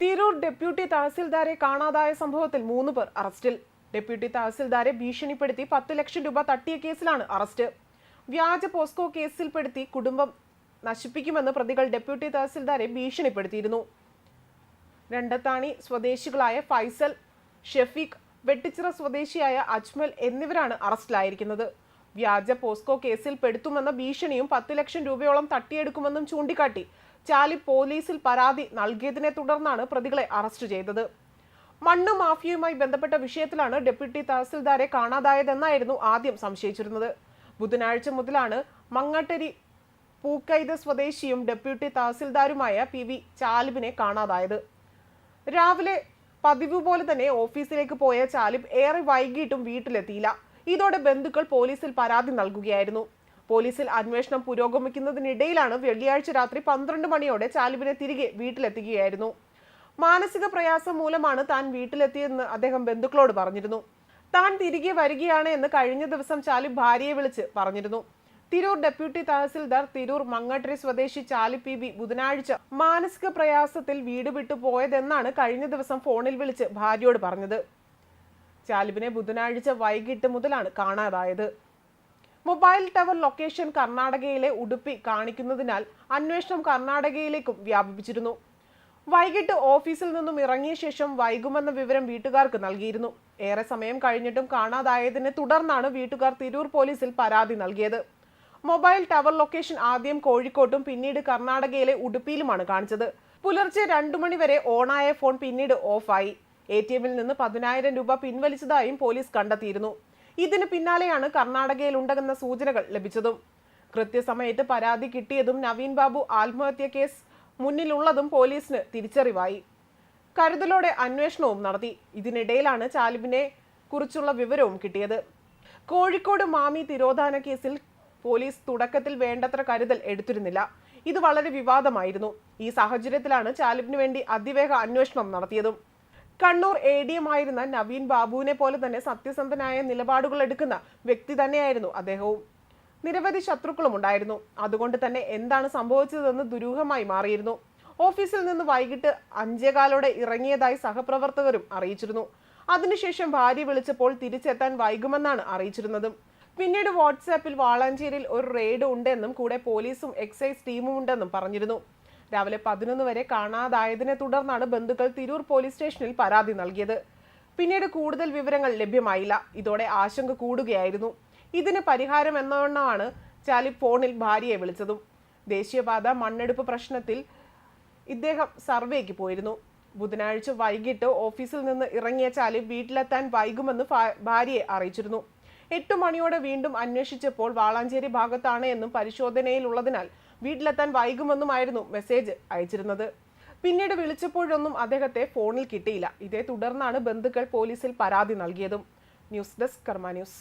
Tirur deputy തഹസിൽദാരെ കാണാതായ സംഭവത്തിൽ മൂന്ന് പേർ അറസ്റ്റിൽ. ഡെപ്യൂട്ടി തഹസിൽദാരെ ഭീഷണിപ്പെടുത്തി പത്ത് ലക്ഷം രൂപ തട്ടിയ കേസിലാണ് അറസ്റ്റ്. വ്യാജ പോസ്കോ കേസിൽപ്പെടുത്തി കുടുംബം നശിപ്പിക്കുമെന്ന് പ്രതികൾ ഡെപ്യൂട്ടി തഹസിൽദാരെ ഭീഷണിപ്പെടുത്തിയിരുന്നു. രണ്ടത്താണി സ്വദേശികളായ ഫൈസൽ ഷെഫീഖ് വെട്ടിച്ചിറ സ്വദേശിയായ അജ്മൽ എന്നിവരാണ് അറസ്റ്റിലായിരിക്കുന്നത്. വ്യാജ പോസ്കോ കേസിൽ പെടുത്തുമെന്ന ഭീഷണിയും പത്ത് ലക്ഷം രൂപയോളം തട്ടിയെടുക്കുമെന്നും ചൂണ്ടിക്കാട്ടി. ചാലി പോലീസിൽ പരാതി നൽകിയതിനെ തുടർന്നാണ് പ്രതികളെ അറസ്റ്റ് ചെയ്തത്. മണ്ണ് മാഫിയയുമായി ബന്ധപ്പെട്ട വിഷയത്തിലാണ് ഡെപ്യൂട്ടി തഹസിൽദാരെ കാണാതായതെന്നായിരുന്നു ആദ്യം സംശയിച്ചിരുന്നത്. ബുധനാഴ്ച മുതലാണ് മങ്ങട്ടരി പൂക്കൈത സ്വദേശിയും ഡെപ്യൂട്ടി തഹസിൽദാരുമായ പി വി ചാലിബിനെ കാണാതായത്. രാവിലെ പതിവ് പോലെ തന്നെ ഓഫീസിലേക്ക് പോയ ചാലിബ് ഏറെ വൈകിട്ടും വീട്ടിലെത്തിയില്ല. ഇതോടെ ബന്ധുക്കൾ പോലീസിൽ പരാതി നൽകുകയായിരുന്നു. പോലീസിൽ അന്വേഷണം പുരോഗമിക്കുന്നതിനിടയിലാണ് വെള്ളിയാഴ്ച രാത്രി പന്ത്രണ്ട് മണിയോടെ ചാലുവിനെ തിരികെ വീട്ടിലെത്തുകയായിരുന്നു മാനസിക പ്രയാസം മൂലമാണ് താൻ വീട്ടിലെത്തിയെന്ന് അദ്ദേഹം ബന്ധുക്കളോട് പറഞ്ഞിരുന്നു. താൻ തിരികെ വരികയാണ് എന്ന് കഴിഞ്ഞ ദിവസം ചാലു ഭാര്യയെ വിളിച്ച് പറഞ്ഞിരുന്നു. തിരൂർ ഡെപ്യൂട്ടി തഹസിൽദാർ തിരൂർ മങ്ങട്ടരി സ്വദേശി ചാലി പി ബി ബുധനാഴ്ച മാനസിക പ്രയാസത്തിൽ വീട് വിട്ടു പോയതെന്നാണ് കഴിഞ്ഞ ദിവസം ഫോണിൽ വിളിച്ച് ഭാര്യയോട് പറഞ്ഞത്. ചാലിബിനെ ബുധനാഴ്ച വൈകിട്ട് മുതലാണ് കാണാതായത്. മൊബൈൽ ടവർ ലൊക്കേഷൻ കർണാടകയിലെ ഉടുപ്പി കാണിക്കുന്നതിനാൽ അന്വേഷണം കർണാടകയിലേക്കും വ്യാപിപ്പിച്ചിരുന്നു. വൈകിട്ട് ഓഫീസിൽ നിന്നും ഇറങ്ങിയ ശേഷം വൈകുമെന്ന വിവരം വീട്ടുകാർക്ക് നൽകിയിരുന്നു. ഏറെ സമയം കഴിഞ്ഞിട്ടും കാണാതായതിനെ തുടർന്നാണ് വീട്ടുകാർ തിരൂർ പോലീസിൽ പരാതി നൽകിയത്. മൊബൈൽ ടവർ ലൊക്കേഷൻ ആദ്യം കോഴിക്കോട്ടും പിന്നീട് കർണാടകയിലെ ഉടുപ്പിയിലുമാണ് കാണിച്ചത്. പുലർച്ചെ രണ്ടു മണിവരെ ഓണായ ഫോൺ പിന്നീട് ഓഫായി. എ ടി എമ്മിൽ നിന്ന് പതിനായിരം രൂപ പിൻവലിച്ചതായും പോലീസ് കണ്ടെത്തിയിരുന്നു. ഇതിന് പിന്നാലെയാണ് കർണാടകയിൽ ഉണ്ടെന്ന സൂചനകൾ ലഭിച്ചതും. കൃത്യസമയത്ത് പരാതി കിട്ടിയതും നവീൻ ബാബു ആത്മഹത്യ കേസ് മുന്നിലുള്ളതും പോലീസിന് തിരിച്ചറിവായി. കരുതലോടെ അന്വേഷണവും നടത്തി. ഇതിനിടയിലാണ് ചാലിബിനെ കുറിച്ചുള്ള വിവരവും കിട്ടിയത്. കോഴിക്കോട് മാമി തിരോധാന കേസിൽ പോലീസ് തുടക്കത്തിൽ വേണ്ടത്ര കരുതൽ എടുത്തിരുന്നില്ല. ഇത് വളരെ വിവാദമായിരുന്നു. ഈ സാഹചര്യത്തിലാണ് ചാലിബിന് വേണ്ടി അതിവേഗ അന്വേഷണം നടത്തിയതും. കണ്ണൂർ എ ഡി എം ആയിരുന്ന നവീൻ ബാബുവിനെ പോലെ തന്നെ സത്യസന്ധനായ നിലപാടുകൾ എടുക്കുന്ന വ്യക്തി തന്നെയായിരുന്നു അദ്ദേഹവും. നിരവധി ശത്രുക്കളും ഉണ്ടായിരുന്നു. അതുകൊണ്ട് തന്നെ എന്താണ് സംഭവിച്ചതെന്ന് ദുരൂഹമായി മാറിയിരുന്നു. ഓഫീസിൽ നിന്ന് വൈകിട്ട് അഞ്ചേകാലോടെ ഇറങ്ങിയതായി സഹപ്രവർത്തകരും അറിയിച്ചിരുന്നു. അതിനുശേഷം ഭാര്യ വിളിച്ചപ്പോൾ തിരിച്ചെത്താൻ വൈകുമെന്നാണ് അറിയിച്ചിരുന്നതും. പിന്നീട് വാട്സാപ്പിൽ വാളാഞ്ചേരിയിൽ ഒരു റെയ്ഡ് ഉണ്ടെന്നും കൂടെ പോലീസും എക്സൈസ് ടീമും ഉണ്ടെന്നും പറഞ്ഞിരുന്നു. രാവിലെ പതിനൊന്ന് വരെ കാണാതായതിനെ തുടർന്നാണ് ബന്ധുക്കൾ തിരൂർ പോലീസ് സ്റ്റേഷനിൽ പരാതി നൽകിയത്. പിന്നീട് കൂടുതൽ വിവരങ്ങൾ ലഭ്യമായില്ല. ഇതോടെ ആശങ്ക കൂടുകയായിരുന്നു. ഇതിന് പരിഹാരം എന്നവണ്ണമാണ് ചാലി ഫോണിൽ ഭാര്യയെ വിളിച്ചതും. ദേശീയപാത മണ്ണെടുപ്പ് പ്രശ്നത്തിൽ ഇദ്ദേഹം സർവേക്ക് പോയിരുന്നു. ബുധനാഴ്ച വൈകിട്ട് ഓഫീസിൽ നിന്ന് ഇറങ്ങിയ ചാലി വീട്ടിലെത്താൻ വൈകുമെന്ന് ഭാര്യയെ അറിയിച്ചിരുന്നു. എട്ടു മണിയോടെ വീണ്ടും അന്വേഷിച്ചപ്പോൾ വാളാഞ്ചേരി ഭാഗത്താണ് എന്നും പരിശോധനയിലുള്ളതിനാൽ വീട്ടിലെത്താൻ വൈകുമെന്നുമായിരുന്നു മെസ്സേജ് അയച്ചിരുന്നത്. പിന്നീട് വിളിച്ചപ്പോഴൊന്നും അദ്ദേഹത്തെ ഫോണിൽ കിട്ടിയില്ല. ഇതേ തുടർന്നാണ് ബന്ധുക്കൾ പോലീസിൽ പരാതി നൽകിയതും. News desk Karma news.